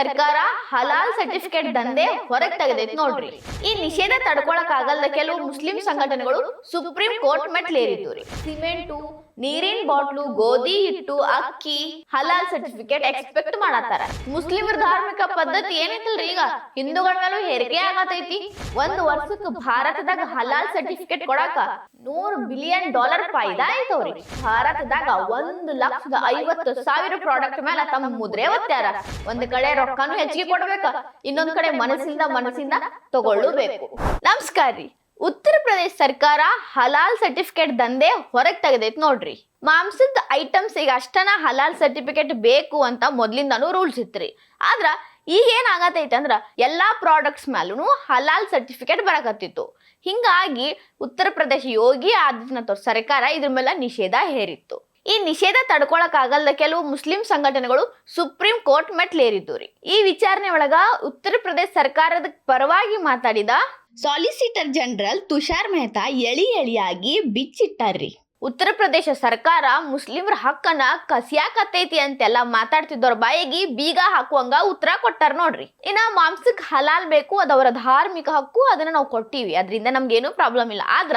ಸರ್ಕಾರ ಹಲಾಲ್ ಸರ್ಟಿಫಿಕೇಟ್ ದಂಧೆ ಹೊರಗೆ ತೆಗೆದೈತೆ ನೋಡ್ರಿ. ಈ ನಿಷೇಧ ತಡ್ಕೊಳಕ್ ಆಗಲ್ದ ಕೆಲವು ಮುಸ್ಲಿಂ ಸಂಘಟನೆಗಳು ಸುಪ್ರೀಂ ಕೋರ್ಟ್ ಮೆಟ್ಲೇರಿದ್ದು ರೀ ಸಿಮೆಂಟು ನೀರಿನ ಬಾಟ್ಲು, ಗೋಧಿ ಹಿಟ್ಟು, ಅಕ್ಕಿ, ಹಲಾಲ್ ಸರ್ಟಿಫಿಕೇಟ್ ಎಕ್ಸ್ಪೆಕ್ಟ್ ಮಾಡತ್ತಾರ. ಮುಸ್ಲಿಮರ ಧಾರ್ಮಿಕ ಪದ್ಧತಿ ಏನೈತಿಲ್ರಿ ಈಗ? ಹಿಂದೂಗಳ ಮೇಲೂ ಹೆರಿಗೆ ಆಗತೈತಿ. ಒಂದ್ ವರ್ಷಕ್ಕೆ ಭಾರತದಾಗ ಹಲಾಲ್ ಸರ್ಟಿಫಿಕೇಟ್ ಕೊಡಾಕ ನೂರ್ ಬಿಲಿಯನ್ ಡಾಲರ್ ಫಾಯ್ದಾ ಐತವ್ರಿ. ಭಾರತದಾಗ ಒಂದ್ ಲಕ್ಷದ ಐವತ್ತು ಸಾವಿರ ಪ್ರಾಡಕ್ಟ್ ಮೇಲೆ ತಮ್ಮ ಮುದ್ರೆ ಒತ್ತಾರ. ಒಂದ್ ಕಡೆ ರೊಕ್ಕನು ಹೆಚ್ಚಿಗೆ ಕೊಡ್ಬೇಕ. ಇನ್ನೊಂದ್ ಕಡೆ ಮನಸ್ಸಿಂದ ಮನಸ್ಸಿಂದ ತಗೊಳ್ಳಬೇಕು. ನಮಸ್ಕಾರ ಉತ್ತರ ಪ್ರದೇಶ ಸರ್ಕಾರ ಹಲಾಲ್ ಸರ್ಟಿಫಿಕೇಟ್ ದಂಧೆ ಹೊರಗೆ ತೆಗೆದೈತೆ ನೋಡ್ರಿ. ಮಾಂಸದ ಐಟಮ್ಸ್ ಈಗ ಅಷ್ಟನ ಹಲಾಲ್ ಸರ್ಟಿಫಿಕೇಟ್ ಬೇಕು ಅಂತ ಮೊದ್ಲಿಂದಾನು ರೂಲ್ಸ್ ಇತ್ರಿ. ಆದ್ರ ಈಗ ಏನಾಗತೈತೆ ಅಂದ್ರ ಎಲ್ಲಾ ಪ್ರಾಡಕ್ಟ್ಸ್ ಮೇಲೂ ಹಲಾಲ್ ಸರ್ಟಿಫಿಕೇಟ್ ಬರಕತ್ತಿತ್ತು. ಹಿಂಗಾಗಿ ಉತ್ತರ ಪ್ರದೇಶ ಯೋಗಿ ಆದಿತ್ಯನಾಥ್ ಸರ್ಕಾರ ಇದ್ರ ಮೇಲೆ ನಿಷೇಧ ಹೇರಿತ್ತು. ಈ ನಿಷೇಧ ತಡ್ಕೊಳಕ್ ಆಗಲ್ದ ಕೆಲವು ಮುಸ್ಲಿಂ ಸಂಘಟನೆಗಳು ಸುಪ್ರೀಂ ಕೋರ್ಟ್ ಮೆಟ್ಲೇರಿದ್ದು ರೀ. ಈ ವಿಚಾರಣೆ ಒಳಗ ಉತ್ತರ ಪ್ರದೇಶ ಸರ್ಕಾರದ ಪರವಾಗಿ ಮಾತಾಡಿದ ಸಾಲಿಸಿಟರ್ ಜನರಲ್ ತುಷಾರ್ ಮೆಹ್ತಾ ಎಳಿ ಎಳಿಯಾಗಿ ಬಿಚ್ಚಿಟ್ಟಾರ್ರಿ. ಉತ್ತರ ಪ್ರದೇಶ ಸರ್ಕಾರ ಮುಸ್ಲಿಮರ ಹಕ್ಕನ್ನ ಕಸಿಯಾಕತ್ತೈತಿ ಅಂತೆಲ್ಲ ಮಾತಾಡ್ತಿದ್ದವ್ರ ಬಾಯಿಗೆ ಬೀಗ ಹಾಕುವಂಗ ಉತ್ತರ ಕೊಟ್ಟಾರ ನೋಡ್ರಿ. ಇನ್ನ ಮಾಂಸಕ್ ಹಲಾಲ್ ಬೇಕು ಅದವರ ಧಾರ್ಮಿಕ ಹಕ್ಕು, ಅದನ್ನ ನಾವು ಕೊಟ್ಟಿವಿ. ಅದರಿಂದ ನಮ್ಗೇನು ಪ್ರಾಬ್ಲಮ್ ಇಲ್ಲ. ಆದ್ರ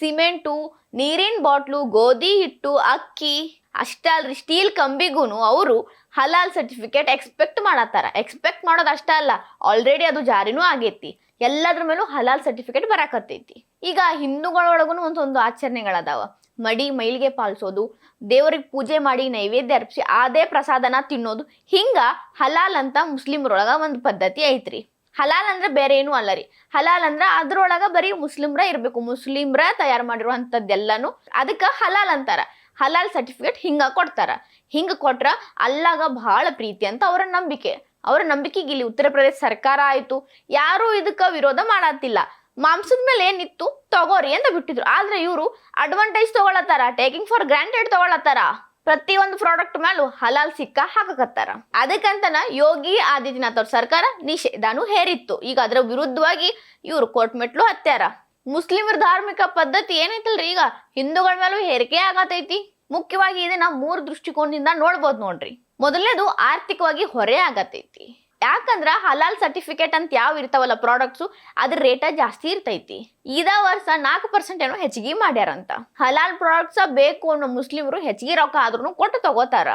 ಸಿಮೆಂಟು, ನೀರಿನ ಬಾಟ್ಲು, ಗೋಧಿ ಹಿಟ್ಟು, ಅಕ್ಕಿ, ಅಷ್ಟೇ ಅಲ್ರಿ, ಸ್ಟೀಲ್ ಕಂಬಿಗೂನು ಅವರು ಹಲಾಲ್ ಸರ್ಟಿಫಿಕೇಟ್ ಎಕ್ಸ್ಪೆಕ್ಟ್ ಮಾಡತ್ತಾರ. ಎಕ್ಸ್ಪೆಕ್ಟ್ ಮಾಡೋದು ಅಷ್ಟೇ ಅಲ್ಲ ಆಲ್ರೆಡಿ ಅದು ಜಾರಿನೂ ಆಗೈತಿ. ಎಲ್ಲದ್ರ ಮೇಲೂ ಹಲಾಲ್ ಸರ್ಟಿಫಿಕೇಟ್ ಬರಾಕತ್ತೈತಿ. ಈಗ ಹಿಂದೂಗಳೊಳಗೂ ಒಂದೊಂದು ಆಚರಣೆಗಳದಾವ. ಮಡಿ ಮೈಲಿಗೆ ಪಾಲಿಸೋದು, ದೇವರಿಗೆ ಪೂಜೆ ಮಾಡಿ ನೈವೇದ್ಯ ಅರ್ಪಿಸಿ ಅದೇ ಪ್ರಸಾದನ ತಿನ್ನೋದು, ಹಿಂಗ ಹಲಾಲ್ ಅಂತ ಮುಸ್ಲಿಮ್ರೊಳಗ ಒಂದು ಪದ್ಧತಿ ಐತ್ರಿ. ಹಲಾಲ್ ಅಂದ್ರೆ ಬೇರೆ ಏನೂ ಅಲ್ಲ ರೀ. ಹಲಾಲ್ ಅಂದ್ರೆ ಅದ್ರೊಳಗ ಬರೀ ಮುಸ್ಲಿಮ್ರ ಇರಬೇಕು. ಮುಸ್ಲಿಮ್ರ ತಯಾರು ಮಾಡಿರುವಂತದ್ದೆಲ್ಲಾನು ಅದಕ್ಕೆ ಹಲಾಲ್ ಅಂತಾರ. ಹಲಾಲ್ ಸರ್ಟಿಫಿಕೇಟ್ ಹಿಂಗ ಕೊಡ್ತಾರ. ಹಿಂಗ ಕೊಟ್ರ ಅಲ್ಲಾಗ ಬಹಳ ಪ್ರೀತಿ ಅಂತ ಅವರ ನಂಬಿಕೆ. ಅವರ ನಂಬಿಕೆಗೆ ಇಲ್ಲಿ ಉತ್ತರ ಪ್ರದೇಶ ಸರ್ಕಾರ ಆಯ್ತು. ಯಾರು ಇದಕ್ಕ ವಿರೋಧ ಮಾಡತ್ತಿಲ್ಲ ಮಾಂಸದ ಮೇಲೆ ಏನಿತ್ತು? ತಗೋರಿ ಅಂತ ಬಿಟ್ಟಿದ್ರು. ಆದ್ರೆ ಇವರು ಅಡ್ವಾಂಟೇಜ್ ತಗೊಳತ್ತಾರ ಟೇಕಿಂಗ್ ಫಾರ್ ಗ್ರಾಂಟೆಡ್ ತಗೊಳತ್ತಾರ. ಪ್ರತಿಯೊಂದು ಪ್ರಾಡಕ್ಟ್ ಮೇಲೂ ಹಲಾಲ್ ಸಿಕ್ಕ ಹಾಕಕತ್ತಾರ ಅದಕ್ಕಂತನ ಯೋಗಿ ಆದಿತ್ಯನಾಥ್ ಅವ್ರ ಸರ್ಕಾರ ನಿಷೇಧಾನು ಹೇರಿತ್ತು. ಈಗ ಅದರ ವಿರುದ್ಧವಾಗಿ ಇವರು ಕೋರ್ಟ್ ಮೆಟ್ಲು ಹತ್ಯಾರ. ಮುಸ್ಲಿಮರ ಧಾರ್ಮಿಕ ಪದ್ಧತಿ ಏನೈತಲ್ರಿ ಈಗ? ಹಿಂದೂಗಳ ಮೇಲೂ ಹೇರಿಕೆ ಆಗತೈತಿ. ಮುಖ್ಯವಾಗಿ ಇದನ್ನ ಮೂರು ದೃಷ್ಟಿಕೋನದಿಂದ ನೋಡ್ಬೋದು ನೋಡ್ರಿ. ಮೊದಲನೇದು ಆರ್ಥಿಕವಾಗಿ ಹೊರೆ ಆಗತೈತಿ. ಯಾಕಂದ್ರ ಹಲಾಲ್ ಸರ್ಟಿಫಿಕೇಟ್ ಅಂತ ಯಾವ ಇರ್ತಾವಲ್ಲ ಪ್ರಾಡಕ್ಟ್ಸು ಅದ್ರ ರೇಟ ಜಾಸ್ತಿ ಇರ್ತೈತಿ. ಇದ ವರ್ಷ ನಾಲ್ಕು ಪರ್ಸೆಂಟ್ ಏನೋ ಹೆಚ್ಚಿಗೆ ಮಾಡ್ಯಾರಂತ. ಹಲಾಲ್ ಪ್ರಾಡಕ್ಟ್ಸ ಬೇಕು ಅನ್ನೋ ಮುಸ್ಲಿಮರು ಹೆಚ್ಚಿಗೆ ರೊಕ್ಕ ಆದ್ರೂ ಕೊಟ್ಟು ತಗೋತಾರ.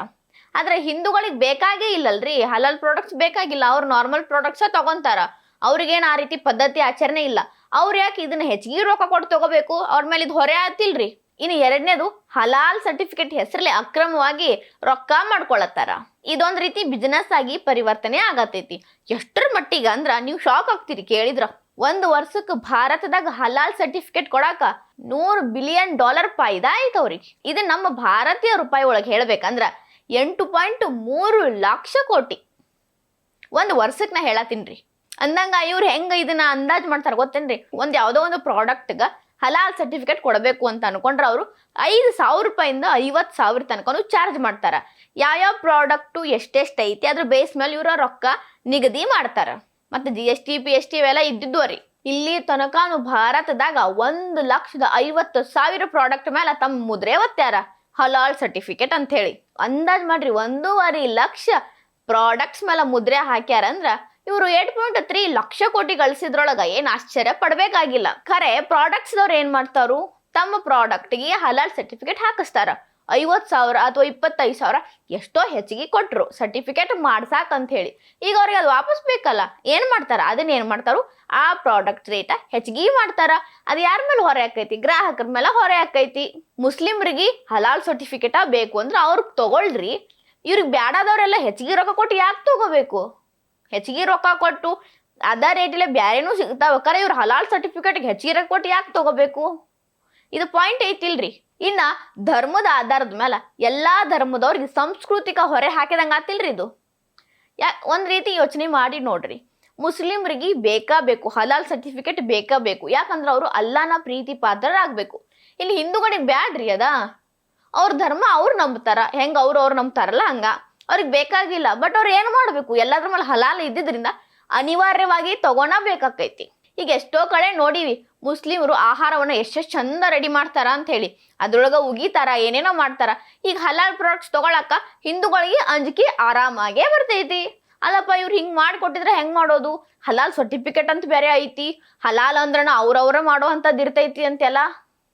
ಆದ್ರೆ ಹಿಂದೂಗಳಿಗೆ ಬೇಕಾಗೇ ಇಲ್ಲಲ್ರಿ. ಹಲಾಲ್ ಪ್ರಾಡಕ್ಟ್ಸ್ ಬೇಕಾಗಿಲ್ಲ. ಅವ್ರು ನಾರ್ಮಲ್ ಪ್ರಾಡಕ್ಟ್ಸ ತಗೊಂತಾರ. ಅವ್ರಿಗೇನು ಆ ರೀತಿ ಪದ್ಧತಿ ಆಚರಣೆ ಇಲ್ಲ. ಅವ್ರು ಯಾಕೆ ಇದನ್ನ ಹೆಚ್ಚಿಗೆ ರೊಕ್ಕ ಕೊಟ್ಟು ತಗೋಬೇಕು? ಅವ್ರ ಮೇಲೆ ಇದು ಹೊರೆ ಆತಿಲ್ರಿ ಇನ್ನು ಎರಡನೇದು ಹಲಾಲ್ ಸರ್ಟಿಫಿಕೇಟ್ ಹೆಸರಲ್ಲಿ ಅಕ್ರಮವಾಗಿ ರೊಕ್ಕ ಮಾಡ್ಕೊಳತ್ತಾರ. ಇದೊಂದು ರೀತಿ ಬಿಸ್ನೆಸ್ ಆಗಿ ಪರಿವರ್ತನೆ ಆಗತೈತಿ. ಎಷ್ಟರ ಮಟ್ಟಿಗೆ ಅಂದ್ರ ನೀವು ಶಾಕ್ ಆಗ್ತೀರಿ ಕೇಳಿದ್ರ. ಒಂದು ವರ್ಷಕ್ಕೆ ಭಾರತದಾಗ ಹಲಾಲ್ ಸರ್ಟಿಫಿಕೇಟ್ ಕೊಡಾಕ ನೂರು ಬಿಲಿಯನ್ ಡಾಲರ್ ಫಾಯ್ದಾ ಆಯ್ತು ಅವ್ರಿಗೆ. ಇದು ನಮ್ಮ ಭಾರತೀಯ ರೂಪಾಯಿ ಒಳಗೆ ಹೇಳ್ಬೇಕಂದ್ರ ಎಂಟು ಪಾಯಿಂಟ್ ಮೂರು ಲಕ್ಷ ಕೋಟಿ. ಒಂದು ವರ್ಷಕ್ಕೆ ನಾ ಹೇಳತ್ತೀನ್ರಿ ಅಂದಂಗ ಇವ್ರು ಹೆಂಗೆ ಇದನ್ನ ಅಂದಾಜ್ ಮಾಡ್ತಾರ ಗೊತ್ತೇನ್ರಿ? ಒಂದು ಯಾವುದೋ ಒಂದು ಪ್ರಾಡಕ್ಟ್ಗ ಹಲಾಲ್ ಸರ್ಟಿಫಿಕೇಟ್ ಕೊಡಬೇಕು ಅಂತ ಅನ್ಕೊಂಡ್ರೆ ಅವರು ಐದು ಸಾವಿರ ರೂಪಾಯಿಂದ ಐವತ್ತು ಸಾವಿರ ತನಕನು ಚಾರ್ಜ್ ಮಾಡ್ತಾರ. ಯಾವ್ಯಾವ ಪ್ರಾಡಕ್ಟು ಎಷ್ಟೆಷ್ಟು ಐತಿ, ಅದ್ರ ಬೇಸ್ ಮೇಲೆ ಇವರ ರೊಕ್ಕ ನಿಗದಿ ಮಾಡ್ತಾರ. ಮತ್ತೆ G S T P S T ಇವೆಲ್ಲ ಇದ್ದಿದ್ದು ಇಲ್ಲಿ ತನಕನು ಭಾರತದಾಗ ಒಂದು ಲಕ್ಷದ ಐವತ್ತು ಸಾವಿರ ಪ್ರಾಡಕ್ಟ್ ಮೇಲೆ ತಮ್ಮ ಮುದ್ರೆ ಒತ್ತ್ಯಾರ ಹಲಾಲ್ ಸರ್ಟಿಫಿಕೇಟ್ ಅಂತ ಹೇಳಿ. ಅಂದಾಜ್ ಮಾಡ್ರಿ, ಒಂದೂವರೆ ಲಕ್ಷ ಪ್ರಾಡಕ್ಟ್ಸ್ ಮೇಲೆ ಮುದ್ರೆ ಹಾಕ್ಯಾರ ಅಂದ್ರ ಇವರು ಏಟ್ ಪಾಯಿಂಟ್ ತ್ರೀ ಲಕ್ಷ ಕೋಟಿ ಗಳಿಸಿದ್ರೊಳಗ ಏನ್ ಆಶ್ಚರ್ಯ ಪಡ್ಬೇಕಾಗಿಲ್ಲ. ಖರೆ ಪ್ರಾಡಕ್ಟ್ಸ್ ದವ್ರು ಏನ್ ಮಾಡ್ತಾರು ತಮ್ಮ ಪ್ರಾಡಕ್ಟ್ಗೆ ಹಲಾಲ್ ಸರ್ಟಿಫಿಕೇಟ್ ಹಾಕಿಸ್ತಾರ. ಐವತ್ತು ಸಾವಿರ ಅಥವಾ ಇಪ್ಪತ್ತೈದು ಸಾವಿರ ಎಷ್ಟೋ ಹೆಚ್ಚಿಗೆ ಕೊಟ್ರು. ಸರ್ಟಿಫಿಕೇಟ್ ಮಾಡ್ಸಾಕ್ ಅಂತ ಹೇಳಿ ಈಗ ಅವ್ರಿಗೆ ಅದು ವಾಪಸ್ ಬೇಕಲ್ಲ. ಏನ್ ಮಾಡ್ತಾರ? ಅದನ್ನ ಏನ್ ಮಾಡ್ತಾರು ಆ ಪ್ರಾಡಕ್ಟ್ ರೇಟ ಹೆಚ್ಚಿಗೆ ಮಾಡ್ತಾರ. ಅದು ಯಾರ ಮೇಲೆ ಹೊರೆ ಆಕೈತಿ? ಗ್ರಾಹಕರ ಮೇಲೆ ಹೊರೆ ಆಕೈತಿ. ಮುಸ್ಲಿಮ್ರಿಗೆ ಹಲಾಲ್ ಸರ್ಟಿಫಿಕೇಟ ಬೇಕು ಅಂದ್ರೆ ಅವ್ರಿಗೆ ತಗೊಳ್ರಿ. ಇವ್ರಿಗೆ ಬ್ಯಾಡಾದವ್ರೆಲ್ಲ ಹೆಚ್ಚಿಗೆ ರೊಕ್ಕ ಕೊಟ್ಟು ಯಾಕೆ ತಗೋಬೇಕು? ಹೆಚ್ಚಿಗೆ ರೊಕ್ಕ ಕೊಟ್ಟು, ಅದ ರೇಟಿಲೆ ಬ್ಯಾರೇನೂ ಸಿಗ್ತಾವ. ಕರೆ ಇವ್ರು ಹಲಾಲ್ ಸರ್ಟಿಫಿಕೇಟ್ಗೆ ಹೆಚ್ಚಿಗೆ ರೊಕ್ಕ ಕೊಟ್ಟು ಯಾಕೆ ತಗೋಬೇಕು? ಇದು ಪಾಯಿಂಟ್ ಐತಿಲ್ರಿ. ಇನ್ನ ಧರ್ಮದ ಆಧಾರದ ಮೇಲೆ ಎಲ್ಲಾ ಧರ್ಮದವ್ರಿಗೆ ಸಾಂಸ್ಕೃತಿಕ ಹೊರೆ ಹಾಕಿದಂಗೆ ಆತಿಲ್ರಿ ಇದು. ಯಾ, ಒಂದು ರೀತಿ ಯೋಚನೆ ಮಾಡಿ ನೋಡ್ರಿ. ಮುಸ್ಲಿಮ್ರಿಗೆ ಬೇಕಾ ಬೇಕು ಹಲಾಲ್ ಸರ್ಟಿಫಿಕೇಟ್ ಬೇಕಾ ಬೇಕು. ಯಾಕಂದ್ರೆ ಅವರು ಅಲ್ಲಾನ ಪ್ರೀತಿ ಪಾತ್ರರಾಗಬೇಕು. ಇಲ್ಲಿ ಹಿಂದೂಗಳಿಗೆ ಬ್ಯಾಡ್ರಿ ಅದ. ಅವ್ರ ಧರ್ಮ ಅವ್ರು ನಂಬ್ತಾರ. ಹೆಂಗೆ ಅವ್ರು ಅವ್ರು ನಂಬ್ತಾರಲ್ಲ ಹಂಗ. ಅವ್ರಿಗೆ ಬೇಕಾಗಿಲ್ಲ. ಬಟ್ ಅವ್ರು ಏನು ಮಾಡಬೇಕು? ಎಲ್ಲದ್ರ ಮೇಲೆ ಹಲಾಲ್ ಇದ್ದಿದ್ರಿಂದ ಅನಿವಾರ್ಯವಾಗಿ ತಗೋಣ ಬೇಕಾಕೈತಿ ಈಗ ಎಷ್ಟೋ ಕಡೆ ನೋಡಿವಿ, ಮುಸ್ಲಿಮರು ಆಹಾರವನ್ನು ಎಷ್ಟೆಷ್ಟು ಚಂದ ರೆಡಿ ಮಾಡ್ತಾರ ಅಂತ ಹೇಳಿ ಅದ್ರೊಳಗ ಉಗಿತಾರ, ಏನೇನೋ ಮಾಡ್ತಾರ. ಈಗ ಹಲಾಲ್ ಪ್ರಾಡಕ್ಟ್ಸ್ ತಗೊಳಕ ಹಿಂದೂಗಳಿಗೆ ಅಂಜಿಕೆ ಆರಾಮಾಗೇ ಬರ್ತೈತಿ. ಅಲ್ಲಪ್ಪ, ಇವ್ರು ಹಿಂಗ್ ಮಾಡಿಕೊಟ್ಟಿದ್ರೆ ಹೆಂಗ್ ಮಾಡೋದು? ಹಲಾಲ್ ಸರ್ಟಿಫಿಕೇಟ್ ಅಂತ ಬೇರೆ ಐತಿ. ಹಲಾಲ್ ಅಂದ್ರನ ಅವ್ರವ್ರ ಮಾಡೋ ಅಂಥದ್ದು ಇರ್ತೈತಿ ಅಂತೆಲ್ಲ?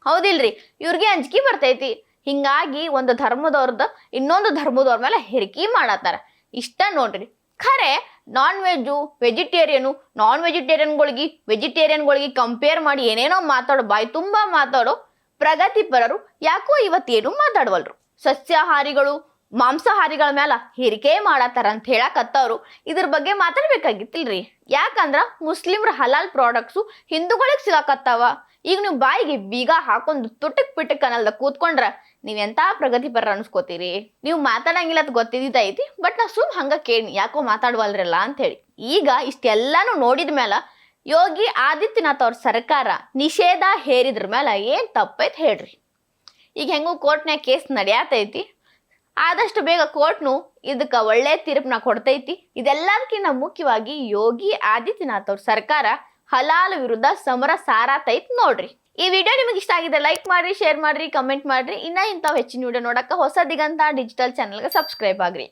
ಹೌದಿಲ್ರಿ. ಇವ್ರಿಗೆ ಅಂಜಿಕೆ ಬರ್ತೈತಿ. ಹಿಂಗಾಗಿ ಒಂದು ಧರ್ಮದವ್ರದ್ದು ಇನ್ನೊಂದು ಧರ್ಮದವ್ರ ಮೇಲೆ ಹೆರಿಕೆ ಮಾಡತ್ತಾರ. ಇಷ್ಟ ನೋಡ್ರಿ. ಖರೆ ನಾನ್ ವೆಜ್ಜು ವೆಜಿಟೇರಿಯನು ನಾನ್ ವೆಜಿಟೇರಿಯನ್ಗಳಿಗೆ ವೆಜಿಟೇರಿಯನ್ಗಳಿಗೆ ಕಂಪೇರ್ ಮಾಡಿ ಏನೇನೋ ಮಾತಾಡೋ ಬಾಯಿ ತುಂಬ ಮಾತಾಡೋ ಪ್ರಗತಿಪರರು ಯಾಕೋ ಇವತ್ತೇನು ಮಾತಾಡವಲ್ರು. ಸಸ್ಯಾಹಾರಿಗಳು, ಮಾಂಸಾಹಾರಿಗಳ ಮೇಲೆ ಹೆರಿಕೆ ಮಾಡತ್ತಾರ ಅಂತ ಹೇಳಕತ್ತವ್ರು. ಇದ್ರ ಬಗ್ಗೆ ಮಾತಾಡ್ಬೇಕಾಗಿತ್ತಿಲ್ರಿ. ಯಾಕಂದ್ರ ಮುಸ್ಲಿಮ್ರ ಹಲಾಲ್ ಪ್ರಾಡಕ್ಟ್ಸು ಹಿಂದೂಗಳಿಗೆ ಸಿಗಾಕತ್ತಾವ. ಈಗ ನೀವು ಬಾಯಿಗೆ ಬೀಗ ಹಾಕೊಂಡು ತುಟಕ್ ಪಿಟಕ್ ಅನ್ನಲ್ದ ಕೂತ್ಕೊಂಡ್ರ ನೀವೆಂಥ ಪ್ರಗತಿಪರ ಅನ್ಸ್ಕೋತೀರಿ? ನೀವು ಮಾತಾಡಂಗಿಲ್ಲ ಅಂತ ಗೊತ್ತಿದ್ದೈತಿ ಬಟ್ ನಾ ಸುಮ್ ಹಂಗ ಕೇಳಿ ಯಾಕೋ ಮಾತಾಡುವಲ್ರಲ್ಲ ಅಂತ ಹೇಳಿ ಈಗ ಇಷ್ಟೆಲ್ಲಾನು ನೋಡಿದ ಮೇಲೆ ಯೋಗಿ ಆದಿತ್ಯನಾಥ್ ಅವ್ರ ಸರ್ಕಾರ ನಿಷೇಧ ಹೇರಿದ್ರ ಮೇಲೆ ಏನ್ ತಪ್ಪೈತ್ ಹೇಳ್ರಿ. ಈಗ ಹೆಂಗೂ ಕೋರ್ಟ್ನ್ಯಾಗ ಕೇಸ್ ನಡೆಯತೈತಿ, ಆದಷ್ಟು ಬೇಗ ಕೋರ್ಟ್ನು ಇದಕ್ಕೆ ಒಳ್ಳೆ ತೀರ್ಪನ್ನ ಕೊಡ್ತೈತಿ. ಇದೆಲ್ಲದಕ್ಕಿಂತ ಮುಖ್ಯವಾಗಿ ಯೋಗಿ ಆದಿತ್ಯನಾಥ್ ಅವ್ರ ಸರ್ಕಾರ ಹಲಾಲ್ ವಿರುದ್ಧ ಸಮರ ಸಾರಾತೈತ್ ನೋಡ್ರಿ. ಈ ವಿಡಿಯೋ ನಿಮಗೆ ಇಷ್ಟ ಆಗಿದೆ ಲೈಕ್ ಮಾಡ್ರಿ ಶೇರ್ ಮಾಡ್ರಿ ಕಮೆಂಟ್ ಮಾಡ್ರಿ. ಇನ್ನ ಇಂಥವು ಹೆಚ್ಚಿನ ವಿಡಿಯೋ ನೋಡಕ್ಕೆ ಹೊಸ ದಿಗಂತ ಡಿಜಿಟಲ್ ಚಾನಲ್ಗೆ ಸಬ್ಸ್ಕ್ರೈಬ್ ಆಗ್ರಿ.